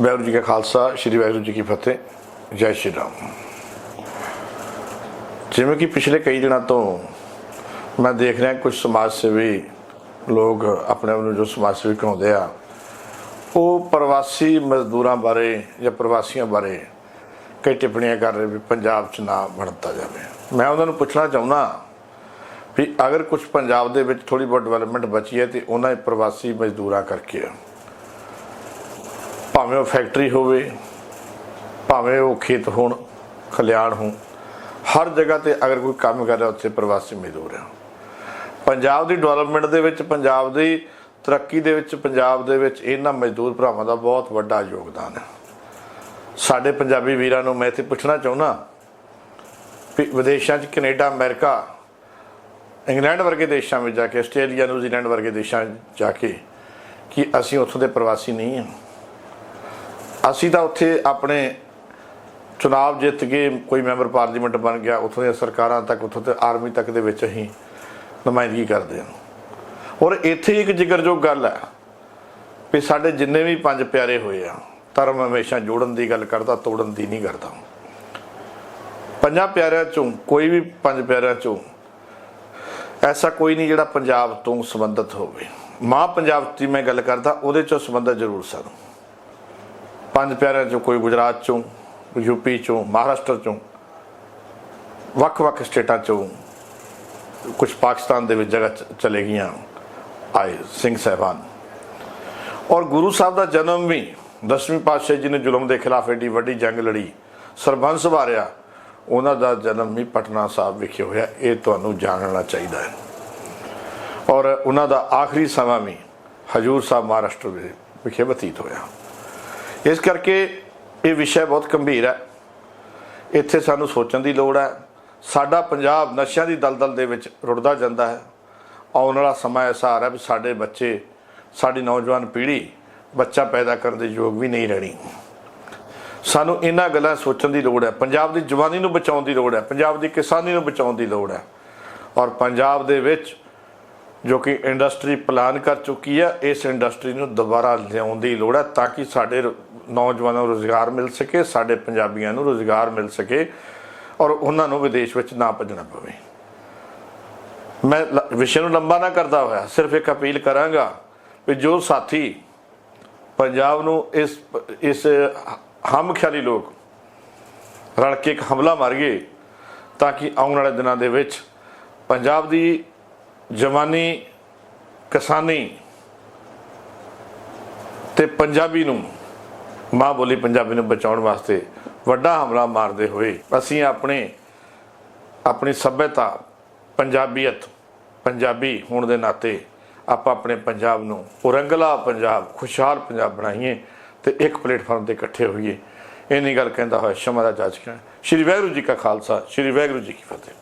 ਵਾਹਿਗੁਰੂ ਜੀ ਕਾ ਖਾਲਸਾ, ਸ੍ਰੀ ਵਾਹਿਗੁਰੂ ਜੀ ਕੀ ਫਤਿਹ, ਜੈ ਸ਼੍ਰੀ ਰਾਮ। ਜਿਵੇਂ ਕਿ ਪਿਛਲੇ ਕਈ ਦਿਨਾਂ ਤੋਂ ਮੈਂ ਦੇਖ ਰਿਹਾ ਕੁਝ ਸਮਾਜ ਸੇਵੀ ਲੋਕ ਆਪਣੇ ਆਪ ਨੂੰ ਜੋ ਸਮਾਜ ਸੇਵੀ ਕਹਾਉਂਦੇ ਆ, ਉਹ ਪ੍ਰਵਾਸੀ ਮਜ਼ਦੂਰਾਂ ਬਾਰੇ ਜਾਂ ਪ੍ਰਵਾਸੀਆਂ ਬਾਰੇ ਕਈ ਟਿੱਪਣੀਆਂ ਕਰ ਰਹੇ ਵੀ ਪੰਜਾਬ 'ਚ ਨਾ ਬਣਤਾ ਜਾਵੇ। ਮੈਂ ਉਹਨਾਂ ਨੂੰ ਪੁੱਛਣਾ ਚਾਹੁੰਦਾ ਵੀ ਅਗਰ ਕੁਝ ਪੰਜਾਬ ਦੇ ਵਿੱਚ ਥੋੜੀ ਬਹੁਤ ਡਿਵੈਲਪਮੈਂਟ ਬਚੀ ਹੈ ਤੇ ਉਹਨਾਂ ਪ੍ਰਵਾਸੀ ਮਜ਼ਦੂਰਾਂ ਕਰਕੇ ਭਾਵੇਂ ਉਹ ਫੈਕਟਰੀ ਹੋਵੇ, ਭਾਵੇਂ ਉਹ ਖੇਤ ਹੋਣ ਖਲਿਆਣ ਹੋਣ, ਹਰ ਜਗ੍ਹਾ ਤੇ ਅਗਰ ਕੋਈ ਕੰਮ ਕਰ ਰਿਹਾ ਉੱਥੇ ਪ੍ਰਵਾਸੀ ਮਜ਼ਦੂਰ ਹੈ ਪੰਜਾਬ ਦੀ ਡਿਵੈਲਪਮੈਂਟ ਦੇ ਵਿੱਚ, ਪੰਜਾਬ ਦੀ ਤਰੱਕੀ ਦੇ ਵਿੱਚ, ਪੰਜਾਬ ਦੇ ਵਿੱਚ ਇਹਨਾਂ ਮਜ਼ਦੂਰ ਭਰਾਵਾਂ ਦਾ ਬਹੁਤ ਵੱਡਾ ਯੋਗਦਾਨ ਹੈ। ਸਾਡੇ ਪੰਜਾਬੀ ਵੀਰਾਂ ਨੂੰ ਮੈਂ ਇੱਥੇ ਪੁੱਛਣਾ ਚਾਹੁੰਦਾ ਵੀ ਵਿਦੇਸ਼ਾਂ 'ਚ ਕੈਨੇਡਾ, ਅਮਰੀਕਾ, ਇੰਗਲੈਂਡ ਵਰਗੇ ਦੇਸ਼ਾਂ ਵਿੱਚ ਜਾ ਕੇ, ਆਸਟ੍ਰੇਲੀਆ, ਨਿਊਜ਼ੀਲੈਂਡ ਵਰਗੇ ਦੇਸ਼ਾਂ ਜਾ ਕੇ ਕਿ ਅਸੀਂ ਉੱਥੋਂ ਦੇ ਪ੍ਰਵਾਸੀ ਨਹੀਂ ਹਾਂ? ਅਸੀਂ ਤਾਂ ਉੱਥੇ ਆਪਣੇ ਚੁਣਾਵ ਜਿੱਤ ਕੇ ਕੋਈ ਮੈਂਬਰ ਪਾਰਲੀਮੈਂਟ ਬਣ ਗਿਆ, ਉੱਥੋਂ ਦੀਆਂ ਸਰਕਾਰਾਂ ਤੱਕ, ਉੱਥੋਂ ਤੇ ਆਰਮੀ ਤੱਕ ਦੇ ਵਿੱਚ ਅਸੀਂ ਨੁਮਾਇੰਦਗੀ ਕਰਦੇ ਹਾਂ। ਔਰ ਇੱਥੇ ਇੱਕ ਜ਼ਿਕਰਯੋਗ ਗੱਲ ਹੈ ਵੀ ਸਾਡੇ ਜਿੰਨੇ ਵੀ ਪੰਜ ਪਿਆਰੇ ਹੋਏ ਆ, ਧਰਮ ਹਮੇਸ਼ਾ ਜੋੜਨ ਦੀ ਗੱਲ ਕਰਦਾ, ਤੋੜਨ ਦੀ ਨਹੀਂ ਕਰਦਾ। ਪੰਜਾਂ ਪਿਆਰਿਆਂ ਚੋਂ, ਕੋਈ ਵੀ ਪੰਜ ਪਿਆਰਿਆਂ ਚੋਂ ਐਸਾ ਕੋਈ ਨਹੀਂ ਜਿਹੜਾ ਪੰਜਾਬ ਤੋਂ ਸੰਬੰਧਿਤ ਹੋਵੇ। ਮਾਂ ਪੰਜਾਬ ਦੀ ਮੈਂ ਗੱਲ ਕਰਦਾ, ਉਹਦੇ ਚੋਂ ਸੰਬੰਧਿਤ ਜ਼ਰੂਰ ਸਨ। ਪੰਜ ਪਿਆਰਿਆਂ ਚੋਂ ਕੋਈ ਗੁਜਰਾਤ ਚੋਂ ਯੂਪੀ ਚੋਂ, ਮਹਾਰਾਸ਼ਟਰ ਚੋਂ ਵੱਖ-ਵੱਖ ਸਟੇਟਾਂ ਚੋਂ ਕੁਝ ਪਾਕਿਸਤਾਨ ਦੇ ਵਿੱਚ ਜਗ੍ਹਾ ਚ- ਚਲੇ ਗਈਆਂ ਆਏ ਸਿੰਘ ਸਹਿਬਾਨ। ਔਰ ਗੁਰੂ ਸਾਹਿਬ ਦਾ ਜਨਮ ਵੀ ਦਸਵੀਂ ਪਾਤਸ਼ਾਹ ਜੀ ਨੇ ਜ਼ੁਲਮ ਦੇ ਖਿਲਾਫ ਏਡੀ ਵੱਡੀ ਜੰਗ ਲੜੀ, ਸਰਬੰਸ ਵਾਰਿਆ, ਉਹਨਾਂ ਦਾ ਜਨਮ ਵੀ ਪਟਨਾ ਸਾਹਿਬ ਵਿਖੇ ਹੋਇਆ, ਇਹ ਤੁਹਾਨੂੰ ਜਾਣਨਾ ਚਾਹੀਦਾ ਹੈ। ਔਰ ਉਹਨਾਂ ਦਾ ਆਖਰੀ ਸਮਾਂ ਵੀ ਹਜੂਰ ਸਾਹਿਬ ਮਹਾਰਾਸ਼ਟਰ ਵਿ- ਵਿਖੇ ਬਤੀਤ ਹੋਇਆ। ਇਸ ਕਰਕੇ ਇਹ ਵਿਸ਼ਾ ਬਹੁਤ ਗੰਭੀਰ ਹੈ। ਇੱਥੇ ਸਾਨੂੰ ਸੋਚਣ ਦੀ ਲੋੜ ਹੈ। ਸਾਡਾ ਪੰਜਾਬ ਨਸ਼ਿਆਂ ਦੀ ਦਲਦਲ ਦੇ ਵਿੱਚ ਰੁੜਦਾ ਜਾਂਦਾ ਹੈ। ਆਉਣ ਵਾਲਾ ਸਮਾਂ ਐਸਾ ਆ ਰਿਹਾ ਵੀ ਸਾਡੇ ਬੱਚੇ, ਸਾਡੀ ਨੌਜਵਾਨ ਪੀੜ੍ਹੀ ਬੱਚਾ ਪੈਦਾ ਕਰਨ ਦੇ ਯੋਗ ਵੀ ਨਹੀਂ ਰਹਿਣੀ। ਸਾਨੂੰ ਇਹਨਾਂ ਗੱਲਾਂ ਸੋਚਣ ਦੀ ਲੋੜ ਹੈ। ਪੰਜਾਬ ਦੀ ਜਵਾਨੀ ਨੂੰ ਬਚਾਉਣ ਦੀ ਲੋੜ ਹੈ। ਪੰਜਾਬ ਦੀ ਕਿਸਾਨੀ ਨੂੰ ਬਚਾਉਣ ਦੀ ਲੋੜ ਹੈ। ਔਰ ਪੰਜਾਬ ਦੇ ਵਿੱਚ ਜੋ ਕਿ ਇੰਡਸਟਰੀ ਪਲਾਨ ਕਰ ਚੁੱਕੀ ਹੈ ਇਸ ਇੰਡਸਟਰੀ ਨੂੰ ਦੁਬਾਰਾ ਲਿਆਉਣ ਦੀ ਲੋੜ ਹੈ ਤਾਂ ਕਿ ਸਾਡੇ ਰੋ- ਨੌਜਵਾਨਾਂ ਨੂੰ ਰੋਜ਼ਗਾਰ ਮਿਲ ਸਕੇ, ਸਾਡੇ ਪੰਜਾਬੀਆਂ ਨੂੰ ਰੋਜ਼ਗਾਰ ਮਿਲ ਸਕੇ ਔਰ ਉਹਨਾਂ ਨੂੰ ਵਿਦੇਸ਼ ਵਿੱਚ ਨਾ ਭੱਜਣਾ ਪਵੇ। ਮੈਂ ਲ- ਵਿਸ਼ੇ ਨੂੰ ਲੰਬਾ ਨਾ ਕਰਦਾ ਹੋਇਆ, ਸਿਰਫ ਇੱਕ ਅਪੀਲ ਕਰਾਂਗਾ ਵੀ ਜੋ ਸਾਥੀ ਪੰਜਾਬ ਨੂੰ ਇਸ ਇਸ ਹਮ ਖਿਆਲੀ ਲੋਕ ਰਲ ਕੇ ਇੱਕ ਹਮਲਾ ਮਾਰ ਗਏ ਤਾਂ ਕਿ ਆਉਣ ਵਾਲੇ ਦਿਨਾਂ ਦੇ ਵਿੱਚ ਪੰਜਾਬ ਦੀ ਜਵਾਨੀ ਕਿਸਾਨੀ ਤੇ ਪੰਜਾਬੀ ਨੂੰ, ਮਾਂ ਬੋਲੀ ਪੰਜਾਬੀ ਨੂੰ ਬਚਾਉਣ ਵਾਸਤੇ ਵੱਡਾ ਹਮਲਾ ਮਾਰਦੇ ਹੋਏ ਅਸੀਂ ਆਪਣੇ, ਆਪਣੀ ਸੱਭਿਅਤਾ, ਪੰਜਾਬੀਅਤ, ਪੰਜਾਬੀ ਹੋਣ ਦੇ ਨਾਤੇ ਆਪਾਂ ਆਪਣੇ ਪੰਜਾਬ ਨੂੰ ਉਰੰਗਲਾ ਪੰਜਾਬ, ਖੁਸ਼ਹਾਲ ਪੰਜਾਬ ਬਣਾਈਏ ਤੇ ਇੱਕ ਪਲੇਟਫਾਰਮ ਤੇ ਇਕੱਠੇ ਹੋਈਏ। ਇੰਨੀ ਗੱਲ ਕਹਿੰਦਾ ਹੋਇਆ ਸ਼ਮਾ ਦਾ ਜਾਚਕਾਂ ਸ਼੍ਰੀ ਵਾਹਿਗੁਰੂ ਜੀ ਕਾ ਖਾਲਸਾ, ਸ਼੍ਰੀ ਵਾਹਿਗੁਰੂ ਜੀ ਕੀ ਫਤਿਹ।